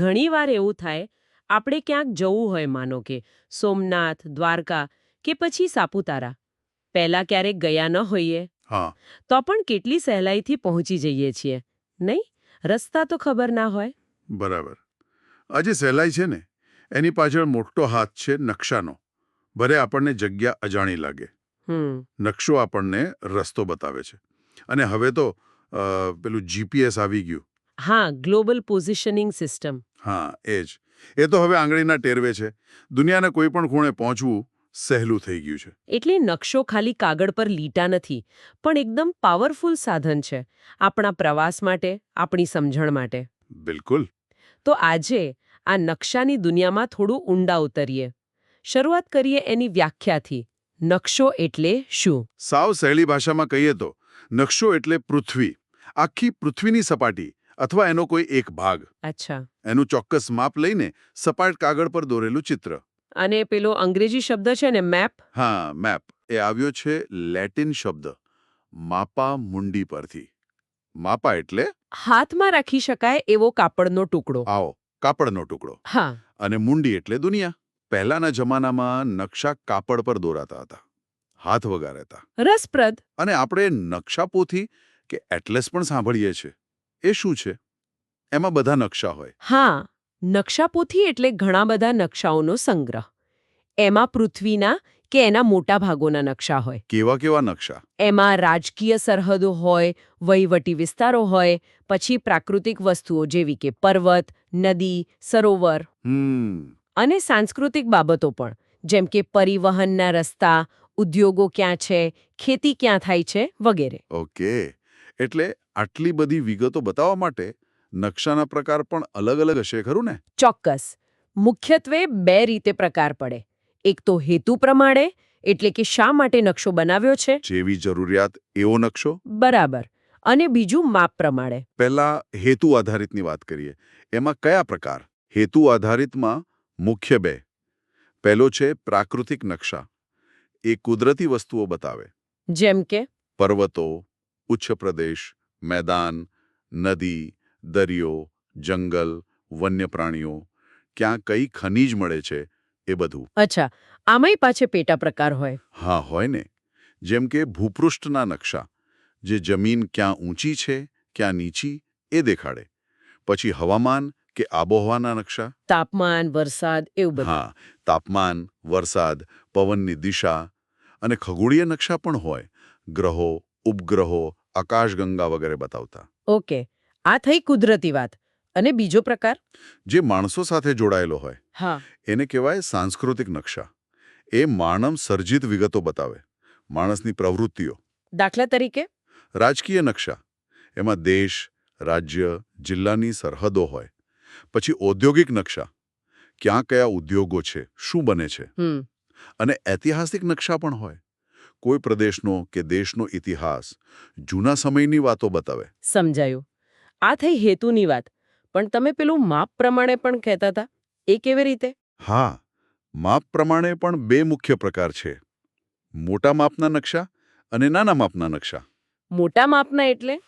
ઘણીવાર એવું થાય આપણે ક્યાંક જવું હોય માનો કે સોમનાથ દ્વારકા કે પછી સાપુતારા. પહેલા ક્યારેક ગયા ન હોઈએ. હા. તો પણ કેટલી સહેલાઈથી પહોંચી જઈએ છીએ નહીં? રસ્તા તો ખબર ના હોય. બરાબર. આ જે સહેલાઈ છે ને એની પાછળ મોટો હાથ છે નકશાનો. ભલે આપણને જગ્યા અજાણી લાગે. હમ. નકશો આપણને રસ્તો બતાવે છે. અને હવે તો પેલું જીપીએસ આવી ગયું. હા ગ્લોબલ પોઝિશનિંગ સિસ્ટમ હા એ જ એ તો હવે આંગળીના ટેરવે છે. દુનિયાના કોઈ પણ ખૂણે પહોંચવું સહેલું થઈ ગયું છે. એટલે નકશો ખાલી કાગળ પર લીટા નથી પણ એકદમ પાવરફુલ સાધન છે. આપણા પ્રવાસ માટે આપણી સમજણ માટે. બિલકુલ. તો આજે આ નકશાની દુનિયામાં થોડું ઊંડા ઉતરીએ. શરૂઆત કરીએ એની વ્યાખ્યાથી. નકશો એટલે શું? સાવ સહેલી ભાષામાં કહીએ તો નકશો એટલે પૃથ્વી. આખી પૃથ્વીની સપાટી અથવા એનો કોઈ એક ભાગ. અચ્છા. એનું ચોક્કસ માપ લઈને સપાટ કાગળ પર દોરેલું ચિત્ર. અને પેલો અંગ્રેજી શબ્દ છે ને મેપ? હા મેપ. એ આવ્યો છે લેટિન શબ્દ. માપા મુંડી પરથી. માપા એટલે? હાથમાં રાખી શકાય એવો કાપડનો ટુકડો. આવો કાપડનો ટુકડો. હા. અને મુંડી એટલે દુનિયા. પહેલાના જમાનામાં નકશા કાપડ પર દોરાતા હતા. હાથ વગર હતા રસપ્રદ. અને આપણે નકશાપોથી કે એટલેસ પણ સાંભળીએ છીએ. એ શું છે? એમાં બધા નકશા હોય. હા નકશાપોથી એટલે ઘણા બધા નકશાઓનો સંગ્રહ. એમાં પૃથ્વીના કે એના મોટા ભાગોના નકશા હોય. કેવા કેવા નકશા? એમાં રાજકીય સરહદો હોય વહીવટી વિસ્તારો હોય પછી પ્રાકૃતિક વસ્તુઓ જેવી કે પર્વત નદી સરોવર. અને સાંસ્કૃતિક બાબતો પણ જેમ કે પરિવહનના રસ્તા ઉદ્યોગો ક્યાં છે ખેતી ક્યાં થાય છે વગેરે. ઓકે. એટલે આટલી બધી વિગતો બતાવવા માટે નકશાના પ્રકાર પણ અલગ અલગ હશે ખરું ને? ચોક્કસ. મુખ્યત્વે બે રીતે પ્રકાર પડે. એક તો હેતુ પ્રમાણે એટલે કે શા માટે નકશો બનાવ્યો છે? જેવી જરૂરિયાત એવો નકશો? બરાબર. અને બીજું માપ પ્રમાણે. પહેલા હેતુ આધારિતની વાત કરીએ. એમાં કયા પ્રકાર? હેતુ આધારિતમાં મુખ્ય બે. પહેલો છે પ્રાકૃતિક નકશા. એ કુદરતી વસ્તુઓ બતાવે. જેમ કે? પર્વતો ઉચ્ચ પ્રદેશ મેદાન નદી દરિયો જંગલ વન્ય પ્રાણીઓ ક્યાં કઈ ખનીજ મળે છે એ બધું. અચ્છા આમાંય પાછે પેટા પ્રકાર હોય. હા હોય ને. જેમ કે ભૂપૃષ્ઠના નકશા જે જમીન ક્યાં ઊંચી છે ક્યાં નીચી એ દેખાડે. પછી હવામાન કે આબોહવાના નકશા? તાપમાન વરસાદ એવું બધું. હા તાપમાન વરસાદ પવનની દિશા અને ખગોળીય નકશા પણ હોય. ગ્રહો ઉપગ્રહો આકાશગંગા વગેરે બતાવતા. ઓકે. આ થઈ કુદરતી વાત. અને બીજો પ્રકાર? જે માણસો સાથે જોડાયેલો હોય. હા. એને કહેવાય સાંસ્કૃતિક નકશા. એ માનવ સર્જિત વિગતો બતાવે. માણસની પ્રવૃત્તિઓ. દાખલા તરીકે? રાજકીય નકશા. એમાં દેશ રાજ્ય જિલ્લાની સરહદો હોય. પછી ઔદ્યોગિક નકશા. ક્યાં કયા ઉદ્યોગો છે? શું બને છે? અને ઐતિહાસિક નકશા પણ હોય. કોઈ પ્રદેશનો કે દેશનો ઇતિહાસ જૂના સમયની વાતો બતાવે. સમજાયું. આ થઈ હેતુની વાત. પણ તમે પેલું માપ પ્રમાણે પણ કહેતા હતા એ કેવી રીતે? હા માપ પ્રમાણે પણ બે મુખ્ય પ્રકાર છે. મોટા માપના નકશા અને નાના માપના નકશા. મોટા માપના એટલે?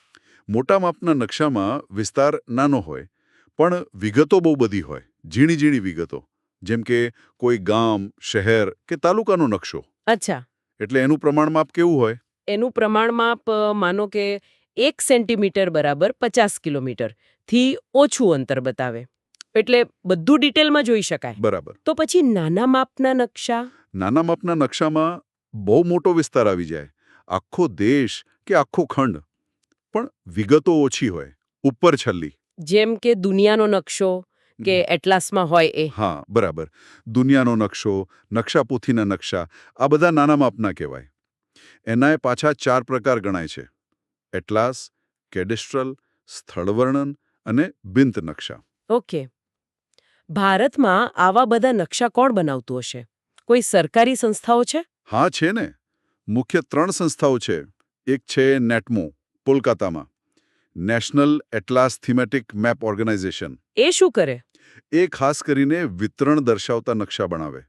મોટા માપના નકશામાં વિસ્તાર નાનો હોય પણ વિગતો બહુ બધી હોય ઝીણી ઝીણી વિગતો. જેમ કે કોઈ ગામ શહેર કે તાલુકાનો નકશો. અચ્છા. એટલે એનું પ્રમાણ માપ કેવું હોય? એનું પ્રમાણ માપ માનો કે એક સેન્ટીમીટર બરાબર પચાસ કિલોમીટરથી ઓછું અંતર બતાવે. એટલે બધું ડિટેલમાં જોઈ શકાય. બરાબર. તો પછી નાના માપના નકશા? નાના માપના નકશામાં બહુ મોટો વિસ્તાર આવી જાય. આખો દેશ કે આખો ખંડ. પણ વિગતો ઓછી હોય. ઉપર છલ્લી. જેમ કે દુનિયાનો નકશો કે એટલાસમાં હોય એ. હા બરાબર. દુનિયાનો નકશો નકશાપોથીના નકશા આ બધા નાના માપના કહેવાય. એનાય પાછા ચાર પ્રકાર ગણાય છે. એટલાસ કેડેસ્ટ્રલ સ્થળવર્ણન અને બિંત નકશા. ઓકે. ભારતમાં આવા બધા નકશા કોણ બનાવતું હશે? કોઈ સરકારી સંસ્થાઓ છે? હા છે ને. મુખ્ય ત્રણ સંસ્થાઓ છે. એક છે નેટમો કોલકાતામાં. National atlas thematic map organisation. એ શું કરે? એ ખાસ કરીને વિતરણ દર્શાવતા નકશા બનાવે.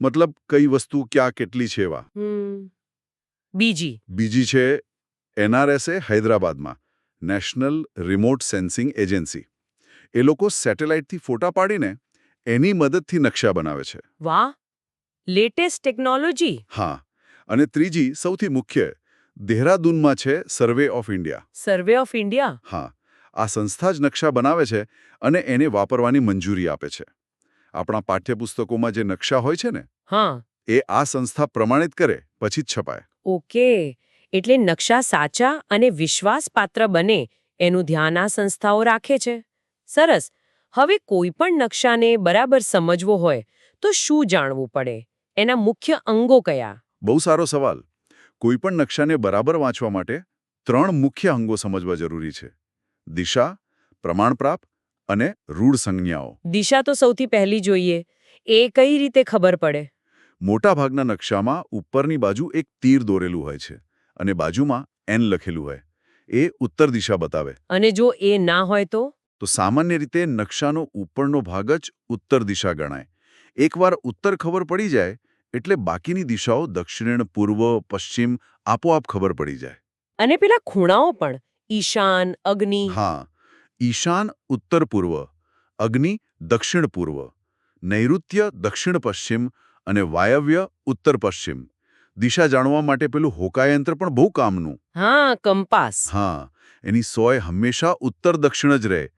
મતલબ કઈ વસ્તુ ક્યાં કેટલી છે એવા. બીજી. બીજી છે એનઆરએસએ હૈદરાબાદમાં નેશનલ રિમોટ સેન્સિંગ એજન્સી. એ લોકો સેટેલાઇટથી ફોટા પાડીને એની મદદથી નકશા બનાવે છે. વાહ! Latest technology. હા. અને ત્રીજી સૌથી મુખ્ય દેહરાદૂનમાં છે survey of India. Survey of India? હા. આ સંસ્થા જ નકશા બનાવે છે અને એને વાપરવાની મંજૂરી આપે છે. આપણા પાઠ્યપુસ્તકોમાં જે નકશા હોય છે ને હા. એ આ સંસ્થા પ્રમાણિત કરે પછી જ છપાય. ઓકે. એટલે નકશા સાચા અને વિશ્વાસપાત્ર બને એનું ધ્યાન આ સંસ્થાઓ રાખે છે. સરસ. હવે કોઈ પણ નકશાને બરાબર સમજવો હોય તો શું જાણવું પડે? એના મુખ્ય અંગો કયા? બહુ સારો સવાલ. કોઈ પણ નકશાને બરાબર વાંચવા માટે ત્રણ મુખ્ય અંગો સમજવા જરૂરી છે. દિશા પ્રમાણપ્રાપ અને રૂઢ સંજ્ઞાઓ. દિશા તો સૌથી પહેલી જોઈએ. એ કઈ રીતે ખબર પડે? મોટાભાગના નકશામાં ઉપરની બાજુ એક તીર દોરેલું હોય છે અને બાજુમાં એન લખેલું હોય. એ ઉત્તર દિશા બતાવે. અને જો એ ના હોય તો? તો સામાન્ય રીતે નકશાનો ઉપરનો ભાગ જ ઉત્તર દિશા ગણાય. એકવાર ઉત્તર ખબર પડી જાય એટલે બાકીની દિશાઓ દક્ષિણ પૂર્વ પશ્ચિમ આપોઆપ ખબર પડી જાય. અને પેલા ખૂણાઓ પણ. ઈશાન અગ્નિ. હા. ઈશાન ઉત્તર પૂર્વ અગ્નિ દક્ષિણ પૂર્વ નૈઋત્ય દક્ષિણ પશ્ચિમ અને વાયવ્ય ઉત્તર પશ્ચિમ. દિશા જાણવા માટે પેલું હોકાયંત્ર પણ બહુ કામનું. હા કંપાસ. હા એની સોય હંમેશા ઉત્તર દક્ષિણ જ રહે.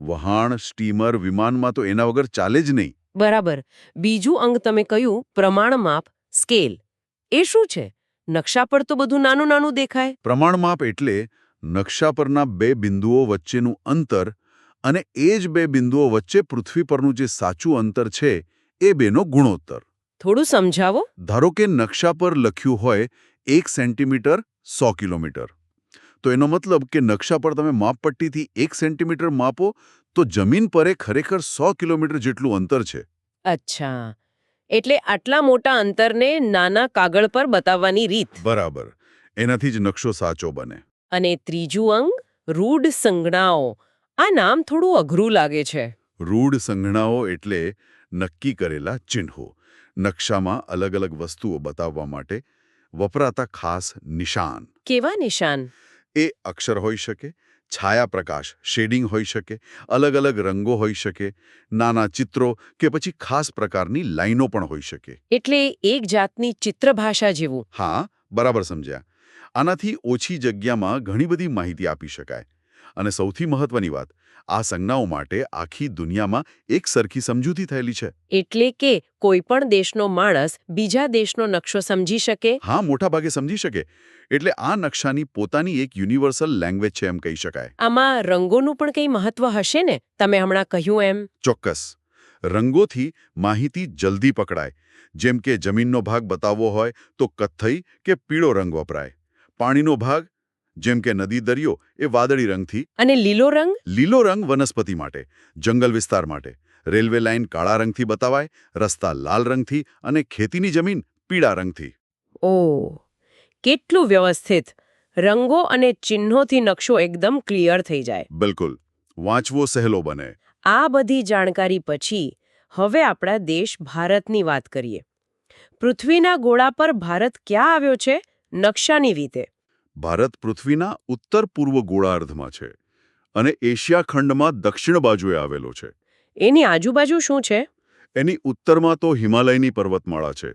વહાણ સ્ટીમર વિમાનમાં તો એના વગર ચાલે જ નહીં. બરાબર. બીજું અંગ તમે કહ્યું પ્રમાણમાપ સ્કેલ. એ શું છે? નકશા પર તો બધું નાનું નાનું દેખાય. પ્રમાણમાપ એટલે નકશા પરના બે બિંદુઓ વચ્ચેનું અંતર અને એ જ બે બિંદુઓ વચ્ચે પૃથ્વી પરનું જે સાચું અંતર છે એ બેનો ગુણોત્તર. થોડું સમજાવો? ધારો કે નકશા પર લખ્યું હોય એક સેન્ટીમીટર સો કિલોમીટર. તો એનો મતલબ કે નકશા પર તમે માપપટ્ટીથી એક સેન્ટીમીટર માપો તો જમીન પરે ખરેખર સો કિલોમીટર જેટલું અંતર છે. અચ્છા. એટલે આટલા મોટા અંતરને નાના કાગળ પર બતાવવાની રીત. બરાબર. એનાથી જ નકશો સાચો બને. અને ત્રીજું અંગ રૂઢ સંજ્ઞાઓ. આ નામ થોડું અઘરું લાગે છે. રૂઢ સંજ્ઞાઓ એટલે નક્કી કરેલા ચિહ્નો. નકશામાં અલગ અલગ વસ્તુઓ બતાવવા માટે વપરાતા ખાસ નિશાન. કેવા નિશાન? એ અક્ષર હોઈ શકે છાયા પ્રકાશ શેડિંગ હોઈ શકે અલગ અલગ રંગો હોઈ શકે નાના ચિત્રો કે પછી ખાસ પ્રકારની લાઈનો પણ હોઈ શકે. એટલે એક જાતની ચિત્રભાષા જેવું. હા બરાબર સમજ્યા. આનાથી ઓછી જગ્યામાં ઘણી બધી માહિતી આપી શકાય. અને સૌથી મહત્વની વાત આ સંજ્ઞાઓ માટે આખી દુનિયામાં એક સરખી સમજૂતી થયેલી છે. એટલે કે કોઈ પણ દેશનો માણસ બીજા દેશનો નકશો સમજી શકે? હા મોટા ભાગે સમજી શકે. એટલે આ નકશાની પોતાની એક યુનિવર્સલ લેંગ્વેજ છે એમ કહી શકાય. આમાં રંગોનું પણ કંઈ મહત્વ હશે ને? તમે હમણાં કહ્યું એમ. ચોક્કસ. રંગોથી માહિતી જલ્દી પકડાય. જેમ કે જમીનનો ભાગ બતાવવો હોય તો કથ્થઈ કે પીળો રંગ વપરાય. પાણીનો ભાગ જેમ કે નદી દરિયો એ વાદળી રંગથી અને લીલો રંગ? લીલો રંગ વનસ્પતિ માટે જંગલ વિસ્તાર માટે. રેલવે લાઇન કાળા રંગથી બતાવાય રસ્તા લાલ રંગથી અને ખેતીની જમીન પીળા રંગથી. ઓ કેટલું વ્યવસ્થિત. રંગો અને ચિહ્નોથી નકશો એકદમ ક્લિયર થઈ જાય. બિલકુલ. વાંચવો સહેલો બને. આ બધી જાણકારી પછી હવે આપણા દેશ ભારતની વાત કરીએ. પૃથ્વીના ગોળા પર ભારત ક્યાં આવ્યો છે? નકશાની રીતે. ભારત પૃથ્વીના ઉત્તર પૂર્વ ગોળાર્ધમાં છે અને એશિયા ખંડમાં દક્ષિણ બાજુએ આવેલો છે. એની આજુબાજુ શું છે? એની ઉત્તરમાં તો હિમાલયની પર્વતમાળા છે.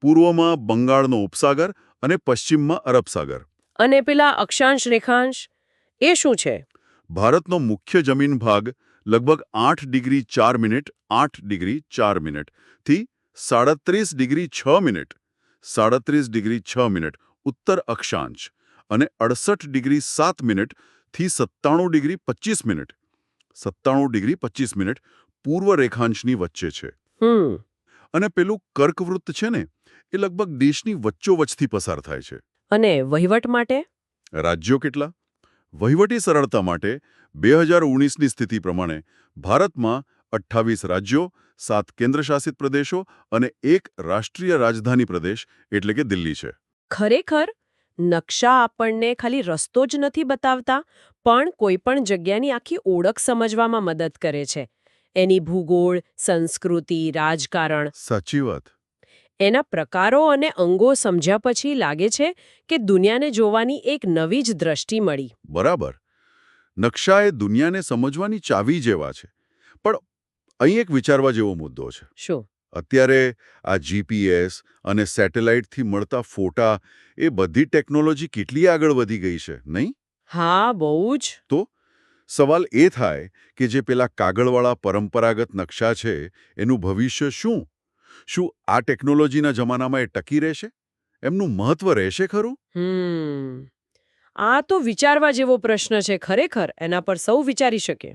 પૂર્વમાં બંગાળનો ઉપસાગર અને પશ્ચિમમાં અરબ સાગર. અને પેલા અક્ષાંશ રેખાંશ? એ શું છે? ભારતનો મુખ્ય જમીન ભાગ લગભગ આઠ ડિગ્રી ચાર મિનિટ આઠ ડિગ્રી ચાર મિનિટથી સાડત્રીસ ડિગ્રી છ મિનિટ સાડત્રીસ ડિગ્રી છ મિનિટ ઉત્તર અક્ષાંશ. અને અડસઠ ડિગ્રી સાત મિનિટથી સત્તાણું ડિગ્રી પચીસ મિનિટ. સત્તાણું ડિગ્રી પચીસ મિનિટ પૂર્વ રેખાંશની વચ્ચે છે. અને પેલું કર્કવૃત્ત છે ને એ લગભગ દેશની વચ્ચોવચ્ચથી પસાર થાય છે. અને વહીવટ માટે? રાજ્યો કેટલા? વહીવટી સરળતા માટે બે હજાર ઓગણીસની સ્થિતિ પ્રમાણે ભારતમાં અઠ્ઠાવીસ રાજ્યો સાત કેન્દ્રશાસિત પ્રદેશો અને એક રાષ્ટ્રીય રાજધાની પ્રદેશ એટલે કે દિલ્હી છે. ખરેખર? નકશા આપણને ખાલી રસ્તો જ નથી બતાવતા પણ કોઈપણ જગ્યાની આખી ઓળખ સમજવામાં મદદ કરે છે. એની ભૂગોળ સંસ્કૃતિ રાજકારણ સાચી વાત. એના પ્રકારો અને અંગો સમજ્યા પછી લાગે છે કે દુનિયાને જોવાની એક નવી જ દ્રષ્ટિ મળી. બરાબર. નકશા એ દુનિયાને સમજવાની ચાવી જેવા છે. પણ અહીં એક વિચારવા જેવો મુદ્દો છે. શું? અત્યારે આ જીપીએસ અને સેટેલાઇટથી મળતા ફોટા એ બધી ટેકનોલોજી કેટલી આગળ વધી ગઈ છે નહીં? હા બહુ જ. તો સવાલ એ થાય કે જે પેલા કાગળવાળા પરંપરાગત નકશા છે એનું ભવિષ્ય શું? શું આ ટેકનોલોજીના જમાનામાં એ ટકી રહેશે? એમનું મહત્વ રહેશે ખરું? હમ. આ તો વિચારવા જેવો પ્રશ્ન છે ખરેખર એના પર સૌ વિચારી શકે